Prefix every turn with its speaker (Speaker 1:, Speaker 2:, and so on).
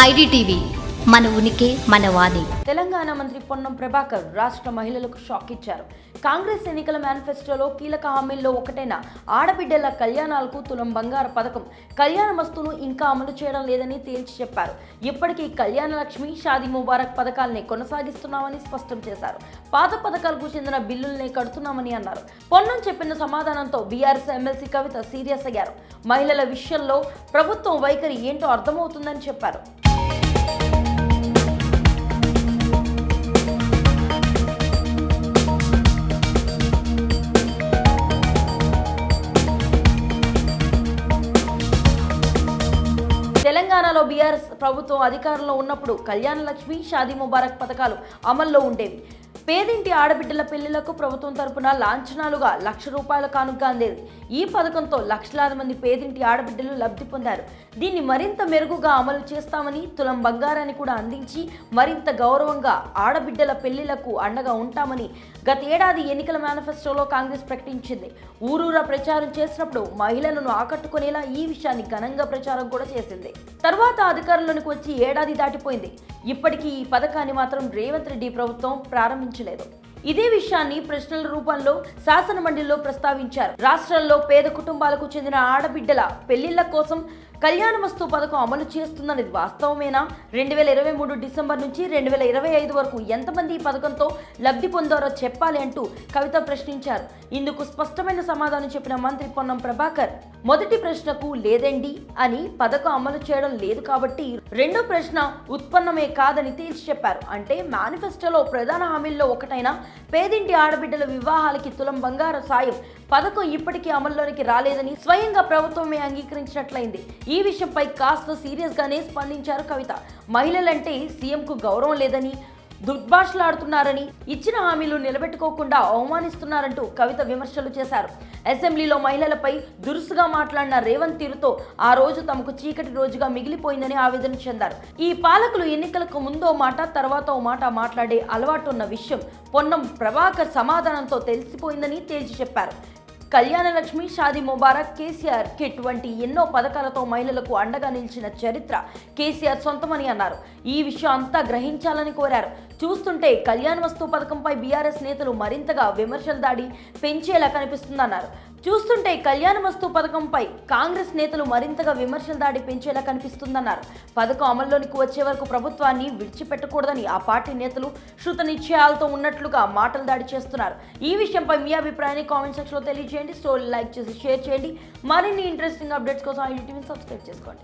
Speaker 1: IDTV మన ఉనికి మన వాణి.
Speaker 2: తెలంగాణ మంత్రి పొన్నం ప్రభాకర్ రాష్ట్ర మహిళలకు షాక్ ఇచ్చారు. కాంగ్రెస్ ఎన్నికల మేనిఫెస్టోలో కీలక హామీల్లో ఒకటైన ఆడబిడ్డల కళ్యాణాలకు తులం బంగారు పథకం కళ్యాణ వస్తువును ఇంకా అమలు చేయడం లేదని తేల్చి చెప్పారు. ఇప్పటికీ కళ్యాణ లక్ష్మి షాది ముబారక్ పథకాల్ని కొనసాగిస్తున్నామని స్పష్టం చేశారు. పాత పథకాలకు చెందిన బిల్లుల్ని కడుతున్నామని అన్నారు. పొన్నం చెప్పిన సమాధానంతో బీఆర్ఎస్ ఎమ్మెల్సీ కవిత సీరియస్ అయ్యారు. మహిళల విషయంలో ప్రభుత్వం వైఖరి ఏంటో అర్థమవుతుందని చెప్పారు. తెలంగాణలో బీఆర్ఎస్ ప్రభుత్వం అధికారంలో ఉన్నప్పుడు కళ్యాణ లక్ష్మి షాదీ ముబారక్ పథకాలు అమల్లో ఉండేవి. పేదింటి ఆడబిడ్డల పెళ్ళిలకు ప్రభుత్వం తరపున లాంఛనాలుగా లక్ష రూపాయల కానుక అందేది. ఈ పథకంతో లక్షలాది మంది పేదింటి ఆడబిడ్డలు లబ్ధి పొందారు. దీన్ని మరింత మెరుగుగా అమలు చేస్తామని తులం బంగారాన్ని కూడా అందించి మరింత గౌరవంగా ఆడబిడ్డల పెళ్ళిలకు అండగా ఉంటామని గత ఏడాది ఎన్నికల మేనిఫెస్టోలో కాంగ్రెస్ ప్రకటించింది. ఊరూరా ప్రచారం చేసినప్పుడు మహిళలను ఆకట్టుకునేలా ఈ విషయాన్ని ఘనంగా ప్రచారం కూడా చేసింది. తర్వాత అధికారంలోనికి వచ్చి ఏడాది దాటిపోయింది. ఇప్పటికీ ఈ పథకాన్ని మాత్రం రేవంత్ రెడ్డి ప్రభుత్వం సాధించలేదు ఇదే విషయాన్ని ప్రశ్నల రూపంలో శాసన మండలిలో ప్రస్తావించారు. రాష్ట్రంలో పేద కుటుంబాలకు చెందిన ఆడబిడ్డల పెళ్ళిళ్ళ కోసం కళ్యాణమస్తు పథకం అమలు చేస్తుందనేది వాస్తవమేనా? రెండు వేల ఇరవై మూడు డిసెంబర్ నుంచి రెండు వేల ఇరవై ఐదు వరకు ఎంతమంది ఈ పథకంతో లబ్ధి పొందారో చెప్పాలి అంటూ కవిత ప్రశ్నించారు. ఇందుకు స్పష్టమైన సమాధానం చెప్పిన మంత్రి పొన్నం ప్రభాకర్ మొదటి ప్రశ్నకు లేదండి అని పథకం అమలు చేయడం లేదు కాబట్టి రెండో ప్రశ్న ఉత్పన్నమే కాదని తేల్చి చెప్పారు. అంటే మేనిఫెస్టోలో ప్రధాన హామీల్లో ఒకటైన పేదింటి ఆడబిడ్డల వివాహాలకి తులం బంగారు సాయం పథకం ఇప్పటికీ అమల్లోనికి రాలేదని స్వయంగా ప్రభుత్వమే అంగీకరించినట్లయింది. ఈ ఈ విషయంపై కాస్త సీరియస్గానే స్పందించారు కవిత. మహిళలంటే సీఎంకు గౌరవం లేదని దుర్భాషలాడుతున్నారని ఇచ్చిన హామీలు నిలబెట్టుకోకుండా అవమానిస్తున్నారంటూ కవిత విమర్శలు చేశారు. అసెంబ్లీలో మహిళలపై దురుసుగా మాట్లాడిన రేవంత్ తీరుతో ఆ రోజు తమకు చీకటి రోజుగా మిగిలిపోయిందని ఆవేదన చెందారు. ఈ పాలకులు ఎన్నికలకు ముందో మాట తర్వాత ఓ మాట మాట్లాడే అలవాటు ఉన్న విషయం పొన్నం ప్రభాకర్ సమాధానంతో తెలిసిపోయిందని తేల్చి చెప్పారు. కళ్యాణ లక్ష్మి షాదీ ముబారక్ కేసీఆర్ కిట్ వంటి ఎన్నో పథకాలతో మహిళలకు అండగా నిలిచిన చరిత్ర కేసీఆర్ సొంతమని అన్నారు. ఈ విషయం అంతా గ్రహించాలని కోరారు. చూస్తుంటే కళ్యాణ వస్తు పథకంపై బీఆర్ఎస్ నేతలు మరింతగా విమర్శల దాడి పెంచేలా కనిపిస్తుందన్నారు. చూస్తుంటే కళ్యాణ వస్తు పథకంపై కాంగ్రెస్ నేతలు మరింతగా విమర్శల దాడి పెంచేలా కనిపిస్తుందన్నారు. పథకం అమల్లోనికి వచ్చే వరకు ప్రభుత్వాన్ని విడిచిపెట్టకూడదని ఆ పార్టీ నేతలు శృత నిశ్చయాలతో ఉన్నట్లుగా మాటలు దాడి చేస్తున్నారు. ఈ విషయంపై మీ అభిప్రాయాన్ని కామెంట్ సెక్షన్లో తెలియజేయండి. స్టోరీ లైక్ చేసి షేర్ చేయండి. మరిన్ని ఇంట్రెస్టింగ్ అప్డేట్స్ కోసం ఐటీవీని సబ్స్క్రైబ్ చేసుకోండి.